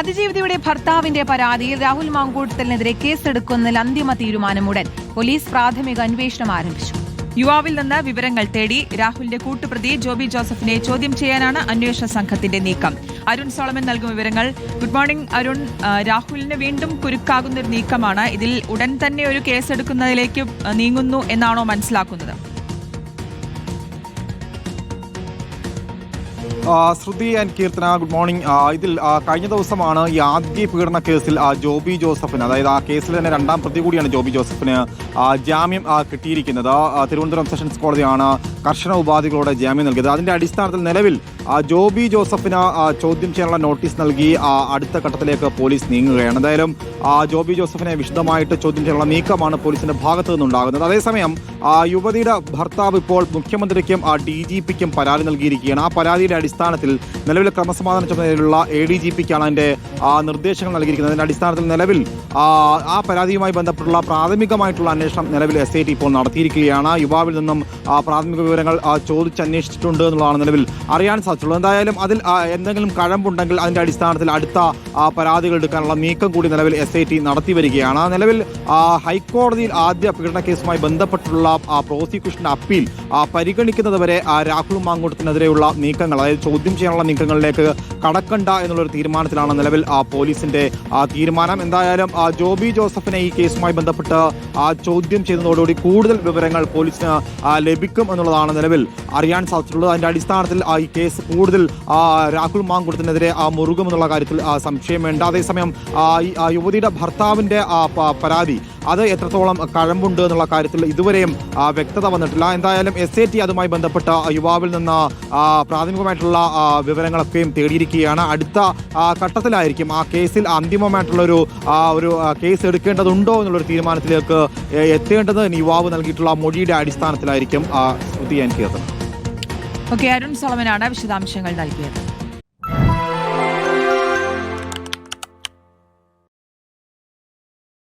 അതിജീവിതയുടെ ഭർത്താവിന്റെ പരാതിയിൽ രാഹുൽ മാങ്കൂട്ടത്തിനെതിരെ കേസെടുക്കുന്നതിൽ അന്തിമ തീരുമാനം ഉടൻ. പോലീസ് പ്രാഥമിക അന്വേഷണം ആരംഭിച്ചു. യുവാവിൽ നിന്ന് വിവരങ്ങൾ തേടി രാഹുലിന്റെ കൂട്ടുപ്രതി ജോബി ജോസഫിനെ ചോദ്യം ചെയ്യാനാണ് അന്വേഷണ സംഘത്തിന്റെ നീക്കം. അരുൺ സോളമൻ നൽകും വിവരങ്ങൾ. Good morning Arun. രാഹുലിന് വീണ്ടും കുരുക്കാകുന്ന ഒരു നീക്കമാണ്. ഇതിൽ ഉടൻ തന്നെ ഒരു കേസെടുക്കുന്നതിലേക്ക് നീങ്ങുന്നു എന്നാണോ മനസ്സിലാക്കുന്നത്? Shruti and Keerthana good morning ഇതിൽ കഴിഞ്ഞ ദിവസമാണ് ഈ ആദ്യ പീഡന കേസിൽ ജോബി ജോസഫിന് അതായത് ആ കേസിൽ തന്നെ രണ്ടാം പ്രതി കൂടിയാണ് ജോബി ജോസഫിന് ജാമ്യം കിട്ടിയിരിക്കുന്നത്. തിരുവനന്തപുരം സെഷൻസ് കോടതിയാണ് കർശന ഉപാധികളോടെ ജാമ്യം നൽകിയത്. അതിന്റെ അടിസ്ഥാനത്തിൽ നിലവിൽ ജോബി ജോസഫിന് ചോദ്യം ചെയ്യാനുള്ള നോട്ടീസ് നൽകി അടുത്ത ഘട്ടത്തിലേക്ക് പോലീസ് നീങ്ങുകയാണ്. എന്തായാലും ജോബി ജോസഫിനെ വിശദമായിട്ട് ചോദ്യം ചെയ്യാനുള്ള നീക്കമാണ് പോലീസിന്റെ ഭാഗത്തു നിന്നുണ്ടാകുന്നത്. അതേസമയം യുവതിയുടെ ഭർത്താവ് ഇപ്പോൾ മുഖ്യമന്ത്രിക്കും ഡി ജി പിക്കും പരാതി നൽകിയിരിക്കുകയാണ്. ആ പരാതിയുടെ അടിസ്ഥാനത്തിൽ നിലവിലെ ക്രമസമാധാന ചുമതലയിലുള്ള എ ഡി ജി പിക്കാണ് അതിന്റെ നിർദ്ദേശങ്ങൾ നൽകിയിരിക്കുന്നത്. അതിന്റെ അടിസ്ഥാനത്തിൽ നിലവിൽ ആ, പരാതിയുമായി ബന്ധപ്പെട്ടുള്ള പ്രാഥമികമായിട്ടുള്ള അന്വേഷണം നിലവിൽ എസ് ഐ ടി ഇപ്പോൾ നടത്തിയിരിക്കുകയാണ്. യുവാവിൽ നിന്നും പ്രാഥമിക വിവരങ്ങൾ ചോദിച്ചന്വേഷിച്ചിട്ടുണ്ട് എന്നുള്ളതാണ് നിലവിൽ അറിയാൻ സാധിച്ചുള്ളത് എന്തായാലും അതിൽ എന്തെങ്കിലും കഴമ്പുണ്ടെങ്കിൽ അതിന്റെ അടിസ്ഥാനത്തിൽ അടുത്ത പരാതികൾ എടുക്കാനുള്ള നീക്കം കൂടി നിലവിൽ എസ് ഐ ടി നടത്തി വരികയാണ്. നിലവിൽ ഹൈക്കോടതിയിൽ ആദ്യ പീഡന കേസുമായി ബന്ധപ്പെട്ടുള്ള പ്രോസിക്യൂഷന്റെ അപ്പീൽ ആ, പരിഗണിക്കുന്നത് വരെ ആ, രാഹുൽ മാങ്കൂട്ടത്തിനെതിരെയുള്ള നീക്കങ്ങൾ അതായത് ചോദ്യം ചെയ്യാനുള്ള നീക്കങ്ങളിലേക്ക് കടക്കണ്ട എന്നുള്ളൊരു തീരുമാനത്തിലാണ് നിലവിൽ ആ, പോലീസിന്റെ ആ, തീരുമാനം. എന്തായാലും ആ, ജോബി ജോസഫിനെ ഈ കേസുമായി ബന്ധപ്പെട്ട് ആ, ചോദ്യം ചെയ്യുന്നതോടുകൂടി കൂടുതൽ വിവരങ്ങൾ പോലീസിന് ലഭിക്കും എന്നുള്ളതാണ് നിലവിൽ അറിയാൻ സാധിച്ചിട്ടുള്ളത്. അതിന്റെ അടിസ്ഥാനത്തിൽ ഈ കേസ് കൂടുതൽ ആ, രാഹുൽ മാങ്കുടത്തിനെതിരെ ആ, മുറുകുമെന്നുള്ള കാര്യത്തിൽ സംശയം വേണ്ട. അതേസമയം ആ, യുവതിയുടെ ഭർത്താവിന്റെ പരാതി അത് എത്രത്തോളം കഴമ്പുണ്ട് എന്നുള്ള കാര്യത്തിൽ ഇതുവരെയും വ്യക്തത വന്നിട്ടില്ല. എന്തായാലും എസ് അതുമായി ബന്ധപ്പെട്ട യുവാവിൽ നിന്ന് പ്രാഥമികമായിട്ടുള്ള വിവരങ്ങളൊക്കെയും തേടിയിരിക്കുകയാണ്. അടുത്ത ഘട്ടത്തിലായിരിക്കും ആ കേസിൽ അന്തിമമായിട്ടുള്ളൊരു ഒരു കേസ് എടുക്കേണ്ടതുണ്ടോ എന്നുള്ളൊരു തീരുമാനത്തിലേക്ക് എത്തേണ്ടത് യുവാവ് നൽകിയിട്ടുള്ള മൊഴിയുടെ അടിസ്ഥാനത്തിലായിരിക്കും ഓക്കെ അരുൺ സോളമനാണ് വിശദാംശങ്ങൾ നൽകിയത്.